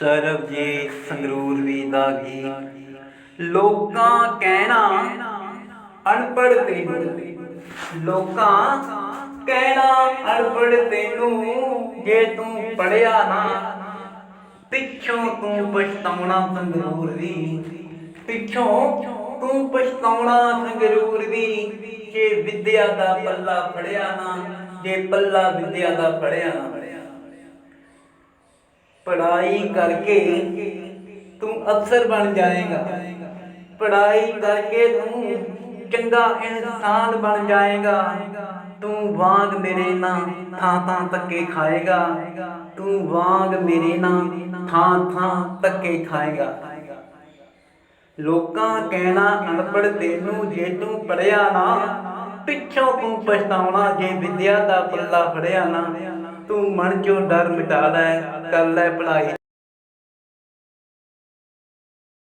ਸਰਬਜੀਤ ਸੰਗਰੂਰ ਵੀ ਦਾ ਗੀਤ। ਲੋਕਾਂ ਕਹਿਣਾ ਅਨਪੜ ਤੈਨੂੰ। ਲੋਕਾਂ ਕਹਿਣਾ ਅਨਪੜ੍ਹ ਤੈਨੂੰ। ਜੇ ਤੂੰ ਪੜਿਆ ਨਾ, ਪਿੱਛੋਂ ਤੂੰ ਪਛਤਾਉਣਾ ਸੰਗਰੂਰ ਦੀ। ਪਿੱਛੋਂ ਤੂੰ ਪਛਤਾਉਣਾ ਸੰਗਰੂਰ ਦੀ। ਜੇ ਵਿਦਿਆ ਦਾ ਪੱਲਾ ਫੜਿਆ ਨਾ, ਜੇ ਪੱਲਾ ਵਿਦਿਆ ਦਾ ਫੜਿਆ ਨਾ। ਪੜਾਈ ਕਰਕੇ ਤੂੰ ਅਫਸਰ ਬਣ ਜਾਏਗਾ। ਪੜਾਈ ਕਰਕੇ ਤੂੰ ਚੰਗਾ ਇਨਸਾਨ ਬਣ ਜਾਏਗਾ। ਤੂੰ ਵਾਂਗ ਮੇਰੇ ਨਾਲ ਥਾਂ ਥਾਂ ਧੱਕੇ ਖਾਏਗਾ। ਤੂੰ ਵਾਂਗ ਮੇਰੇ ਨਾਲ ਥਾਂ ਥਾਂ ਧੱਕੇ ਖਾਏਗਾ। ਲੋਕਾਂ ਕਹਿਣਾ ਅਨਪੜ ਤੈਨੂੰ ਜੇ ਤੂੰ ਪੜਿਆ ਨਾ, ਪਿੱਛੋਂ ਤੂੰ ਪਛਤਾਉਣਾ ਜੇ ਵਿਦਿਆ ਦਾ ਪੱਲਾ ਫੜਿਆ ਨਾ। ਤੂੰ ਮਨ ਚੋਂ ਡਰ ਮਿਟਾ ਲੈ ਕਰ ਲੈ ਪੜਾਈ